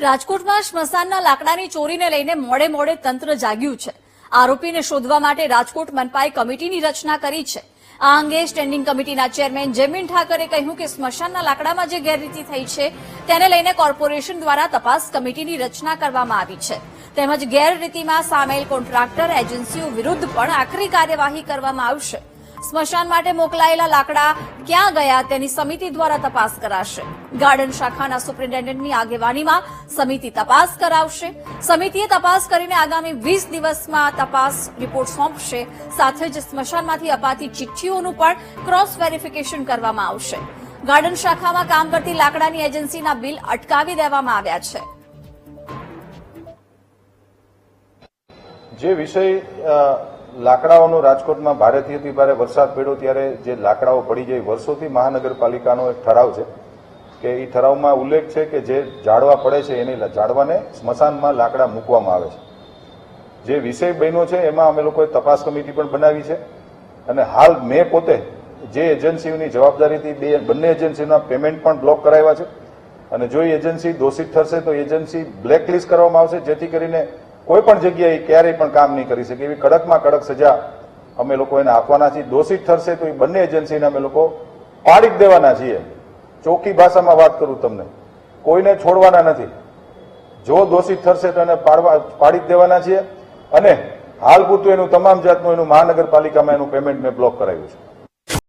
રાજકોટમાં સ્મશાનના લાકડાની ચોરીને લઈને મોડે મોડે તંત્ર જાગ્યું છે. આરોપીને શોધવા માટે રાજકોટ મનપાએ કમિટીની રચના કરી છે. આ અંગે સ્ટેન્ડિંગ કમિટીના ચેરમેન જેમિન ઠાકરે કહ્યું કે સ્મશાનના લાકડામાં જે ગેરરીતિ થઈ છે, તેને લઈને કોર્પોરેશન દ્વારા તપાસ કમિટીની રચના કરવામાં આવી છે. તેમજ ગેરરીતિમાં સામેલ કોન્ટ્રાક્ટર એજન્સીઓ વિરુદ્ધ પણ આખરી કાર્યવાહી કરવામાં આવશે. સ્મશાન માટે મોકલાયેલા લાકડા ક્યાં ગયા તેની સમિતિ દ્વારા તપાસ કરાશે. ગાર્ડન શાખાના સુપ્રિન્ટેન્ડન્ટની આગેવાનીમાં સમિતિ તપાસ કરાવશે. સમિતિએ તપાસ કરીને આગામી વીસ દિવસમાં તપાસ રિપોર્ટ સોંપશે. સાથે જ સ્મશાનમાંથી અપાતી ચિઠ્ઠીઓનું પણ ક્રોસ વેરિફિકેશન કરવામાં આવશે. ગાર્ડન શાખામાં કામ કરતી લાકડાની એજન્સીના બિલ અટકાવી દેવામાં આવ્યા છે. જે વિષય લાકડાઓનો રાજકોટમાં ભારેથી અતિ ભારે વરસાદ પડ્યો ત્યારે જે લાકડાઓ પડી જાય, વર્ષોથી મહાનગરપાલિકાનો એક ઠરાવ છે કે એ ઠરાવમાં ઉલ્લેખ છે કે જે ઝાડવા પડે છે એની ઝાડવાને સ્મશાનમાં લાકડા મૂકવામાં આવે છે. જે વિષય બન્યો છે એમાં અમે લોકોએ તપાસ કમિટી પણ બનાવી છે અને હાલ મેં પોતે જે એજન્સીઓની જવાબદારીથી બે, બંને એજન્સીના પેમેન્ટ પણ બ્લોક કરાવ્યા છે અને જો એજન્સી દોષિત થશે તો એજન્સી બ્લેકલિસ્ટ કરવામાં આવશે જેથી કરીને કોઈ પણ જગ્યાએ ક્યારેય પણ કામ નહીં કરી શકે. એવી કડકમાં કડક સજા અમે લોકો એને આપવાના છીએ. દોષિત ઠરશે તો એ બંને એજન્સીને અમે લોકો પાડી જ દેવાના છીએ. ચોખ્ખી ભાષામાં વાત કરું તમને. કોઈને છોડવાના નથી. જો દોષિત ઠરશે તો એને પાડવા, પાડી જ દેવાના છીએ. અને હાલ પૂરતું એનું તમામ જાતનું એનું મહાનગરપાલિકામાં એનું પેમેન્ટ મેં બ્લોક કરાવ્યું છે.